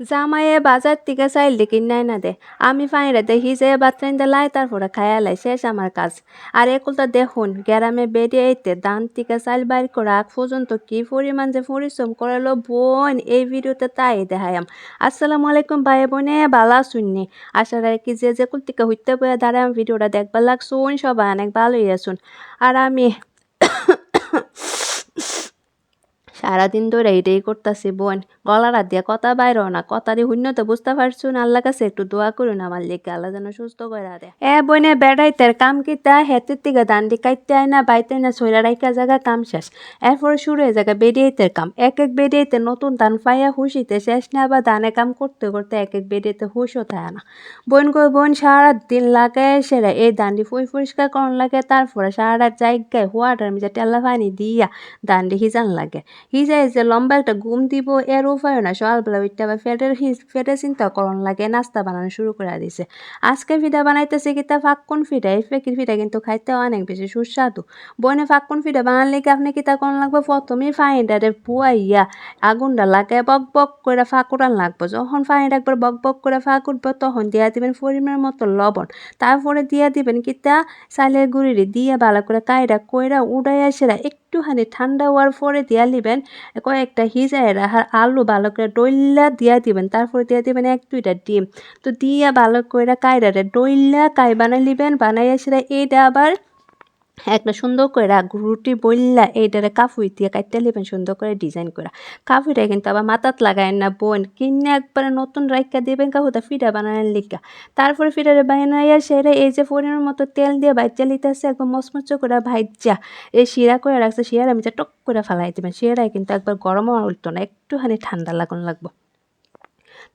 জামাইয়ে বাজার থেকে চাইল দেখি নাই না দে। আমি ফাইরে দেখি যে বাতরাইন লাই, তারপরে খায়া লাই, শেষ আমার কাজ। আর একুলটা দেখুন, গ্রামে বেরিয়ে এতে দান থেকে চাইল বাইর করা আগ পর্যন্ত কি পরিমাণ যে পরিশ্রম করালো বোন, এই ভিডিওতে তাই দেখায়াম আসসালামু আলাইকুম ভাই বোনে বালা শুননি আশা রাখি যে যে কুল থেকে হইতে বয়ে দাঁড়ায় ভিডিওটা দেখবার লাগছুন, সবাই অনেক ভালোই আছুন। আর আমি সারাদিন ধরে এটাই করতেছি বোন। গলাটা দিয়ে কথা বাইর না, কথা দিয়ে শূন্য তো বুঝতে পারছুন আল্লাহ কাছে একটু দোয়া করুন আমার লিখে আল্লাহ যেন সুস্থ করে দে এ বনে বেড়াইতে কাম কিতা হেতের থেকে দান্ডি কাইতে আয় না, বাইতে না, সইরা রাইকা জায়গা কাম শেষ। এরপরে শুরু হয়ে জায়গা বেরিয়েতে কাম। এক এক বেরিয়েতে নতুন ধান পাইয়া হুশিতে শেষ না আবার ধানে কাম করতে করতে এক এক বেরিয়েতে হুশও থাকে না। বোন গো বোন সারা দিন লাগে সেরা, এই দান্ডি ফুই পরিষ্কার করন লাগে, তারপরে সারা জায়গায় হুয়াটার মিজা টেলা পানি দিয়া দান্ডি হিজান লাগে। হিজাই যে লম্বা একটা ঘুম দিব এর উপায় না সকালবেলা উঠতে আবার ফেটের ফেটের চিন্তা করন লাগে নাস্তা বানানো শুরু করে দিছে আজকে ফিডা বানাইতেছে কিতা ফাক্কুন ফিটা এই ফেকির ফিডা কিন্তু খাইতে অনেক বেশি সুস্বাদু বনে ফাক্কুন ফিডা বানালে কি আপনি কিতা করন লাগবে প্রথমেই ফাইনডারে পুয়াইয়া আগুনটা লাগে বক বক করে ফাঁকুরান লাগবে যখন ফাইন একবার বক বক করে ফাঁক উঠবে তখন দিয়া দিবেন পরিমাণ মতো লবণ তারপরে দিয়া দিবেন কিতা চালের গুঁড়ি দিয়ে ভালো করে কায়রা কইরা উড়াইয়া সেরা একটুখানি ঠান্ডা হওয়ার পরে দিয়া লিবেন কয়েকটা হিজায় রাখার আলু ভালো করে ডইল্লা দিয়া দিবেন, তারপরে দিয়া দিবেন এক, দুইটা ডিম। তো দিয়া ভালো করে কায়রারে ডইল্লা কায় বানাই লিবেন বানাইয়া সেটা এইটা আবার একটা সুন্দর করে রুটি বললা এইটারে কাফুই দিয়ে কাটতে নেবেন সুন্দর করে ডিজাইন করা কাফুইটা কিন্তু আবার মাথাত লাগায় না, বোন, কিনে একবারে নতুন রাইকা দেবেন কাকুটা ফিটা বানানোর লিখা। তারপরে ফিটারে বানাইয়া সেরে এই যে ফোনের মতো তেল দিয়ে বাইচা লিতেছে একবার মচমচ করে ভাইজা এই শিরা করে রাখছে, শিরার আমি টক করে ফেলাই দেবেন। শিরাই কিন্তু একবার গরমও উঠতো না, একটুখানি ঠান্ডা লাগানো লাগবো।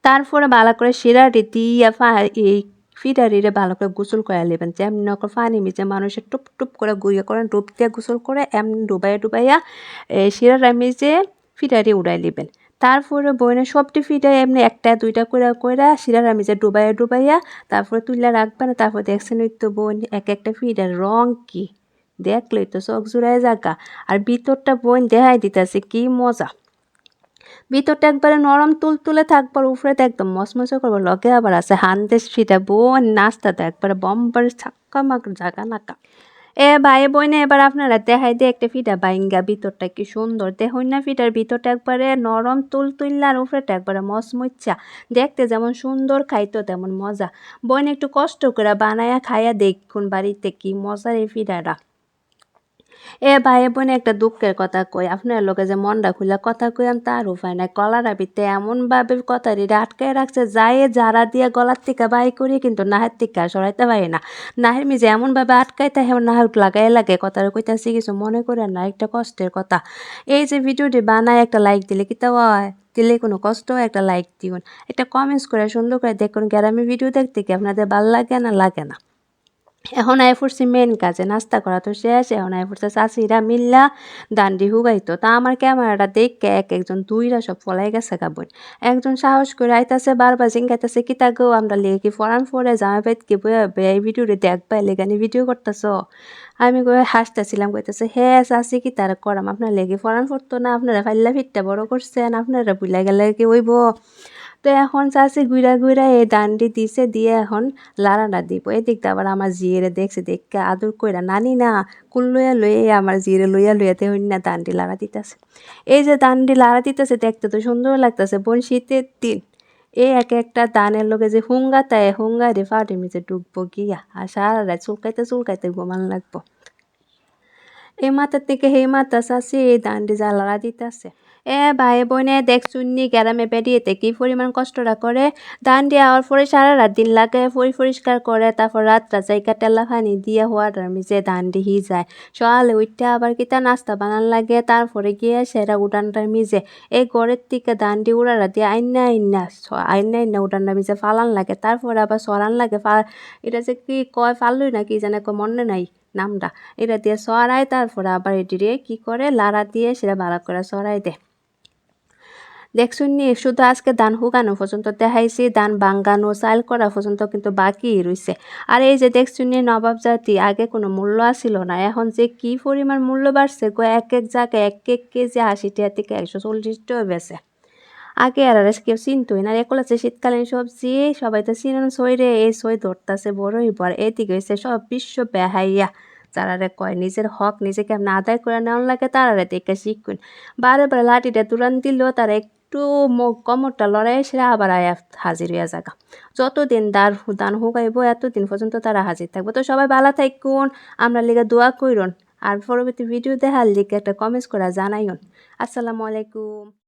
তারপরে ভালো করে শিরাটি দিয়া এই ফিডারিরে ভালো করে গোসল করে নেবেন যেমন নকর পানি মিজে মানুষের টুপ টুপ করে গুইয়া করেন, ডুব দিয়ে গোসল করে এমন ডুবাইয়া ডুবাইয়া শিরার মিজে ফিডারি উড়াই নেবেন তারপরে বইনে সবটি ফিটাই এমনি একটা, দুইটা করে করে শিরার আমি ডুবাইয়া ডুবাইয়া তারপরে তুইলা রাখবে না তারপর দেখছেন ওই তো বোন এক একটা ফিডার রং কি? দেখলেই তো চোখ জুড়াই জাগা। আর ভিতরটা বোন দেখাই দিতেছে, কি মজা। ভিতরটা একবারে নরম তুল তুলে থাকবার উপরে তো একদম মসমসে করব লগে আবার আছে হানদেশ ফিটা বোন নাস্তাতে একবারে বম্বার ছাক্কা মাক জাগা নাকা। এ ভাই বোনে, এবার আপনারা দেখাই দিয়ে একটা ফিটা বাইঙ্গা, ভিতরটা কি সুন্দর। দেখুন না ফিটার ভিতরটা একবারে নরম তুল তুললার উপরেটা একবারে মচমচ্চা দেখতে যেমন সুন্দর খাইতো তেমন মজা। বোন একটু কষ্ট করে বানায়া খাইয়া দেখুন বাড়িতে কি মজার এই ফিটাটা। এ ভাই বোনে, একটা দুঃখের কথা কই। আপনার লোকে যে মনটা খুলে কথা কইয়াম তার উপায় নাই। কলার আবিতে এমনভাবে কথা রিডে আটকায় রাখছে যাই যারা দিয়ে গলার থেকে বাই করি, কিন্তু নাহের থেকে সরাইতে পারি না। নাহের মিজে এমনভাবে আটকাইতে হেমন নাহের লাগাই লাগে। কথাটা কইতাছি কিছু মনে করে না, একটা কষ্টের কথা। এই যে ভিডিওটি বানায়, একটা লাইক দিলে কি হয়? দিলে কোনো কষ্ট একটা লাইক দিন একটা কমেন্টস করে সুন্দর করে দেখুন, গ্রামে ভিডিও দেখতে কি আপনাদের ভালো লাগে না? লাগে না। এখন আই ফুরছি মেন কাজে নাস্তা করা তো শেষ, এখন আই ফুরছে চাষিরা মিল্লা দান্ডি হুগাইতো। তা আমার ক্যামেরাটা দেখে এক একজন দুইরা সব ফলাই গেছে গাবন একজন সাহস করে আইতাছে, বারবার জিঙ্গাইতাছে কিতা গো, আমরা লেগে কি ফরান ফরে জামা পেট কি এই ভিডিওটি দেখবা লেগানি ভিডিও করতেছ? আমি কই হাসতেছিলাম, কইতেছে, হে চাষি কি তারা করাম, আপনার লেগে ফরান ফরতো না, আপনারা ফাইল্লা ফিটটা বড় করছেন, আপনারা বুলা গেলে কি ওইব তো এখন চাষি ঘুরা ঘুরা এই দানটি দিছে, দিয়ে এখন লাড়াটা দিব। এদিকটা আবার আমার জিয়েরে দেখছে, দেখে আদর কইরা, নানি না, কুল লইয়া লইয়ে আমার জিয়েরে লইয়া লইয়াতে হইন না দানটি লাড়া দিতেছে। এই যে দানটি লাড়া দিতেছে, দেখতে তো সুন্দর লাগতেছে, বোন শীতের দিন। এই এক একটা দানের লোকে যে হুঙ্গা তাই হুঙ্গা রে ফাটে মিছে ডুববো গিয়া, আর সারা রাত চুলকাইতে চুলকাইতে ঘুমান লাগবো। এই মাথার থেকে সেই মাথা চাষি এই দানটি জ্বালারা দিতেছে এ ভাই বোনে দেখ শুননি গ্রামে বেরিয়েতে কি পরিমাণ কষ্টটা করে ধান দিয়ে আওয়ার পরে সারা রাত দিন লাগে পরি পরিষ্কার করে তারপর রাতটা জায়গা টেলা ফানি দিয়ে হওয়ার মিজে ধান দিহি যায় সকালে উঠতে আবার কিতা নাস্তা বানান লাগে তারপরে গিয়ে সেরা উঠানটার মিজে এই ঘরের থেকে ধান দিয়ে উড়ারা দিয়ে আইনা আইনা আইনা আইনা উঠানটা মিজে ফালান লাগে তারপরে আবার সরান লাগে এটা যে কি কয় ফালুই না কি জানে মনে নাই নামটা এটা দিয়ে সরাই তারপরে আবার এটিরে কি করে? লাড়া দিয়ে সেটা ভালো করে সরাই দেয়। দেখছুন নি, শুধু আজকে ধান শুকানো পর্যন্ত দেখাইছি, ধান বাঙ্গানো চাল করা পর্যন্ত কিন্তু বাকি রয়েছে আর এই যে দেখছুন নি, নবাব জাতি, আগে কোনো মূল্য আসিল না, এখন যে কি পরিমাণ মূল্য বাড়ছে গো, এক এক জায়গায় এক এক কেজি আশি টাকা থেকে একশো চল্লিশ টাকা বেছে আগে আর আর কেউ চিনতই না। একলা হচ্ছে শীতকালীন সবজি, সবাই তো চিনেন সইরে এই সই ধরতাছে বড়ই বড়। এদিকে হচ্ছে সব বিশ্ব বেহাইয়া। যারারে কয়, নিজের হক নিজে কেমন আদায় করে নেওয়ার লাগে তারারে দেখে শিখুন। বারে বারে লাঠিটা তুরান দিলেও তারা একটু মুখ কমরটা লড়াই সেরা আবার আয়া হাজির হইয়া জায়গা যতদিন দার দান হুকাইব এতদিন পর্যন্ত তারা হাজির থাকব। তো সবাই ভালো থাকুন আমরা লিগে দোয়া কইরন। আর পরবর্তী ভিডিও দেখার লিগে একটা কমেন্টস করা জানাইন আসসালামু আলাইকুম।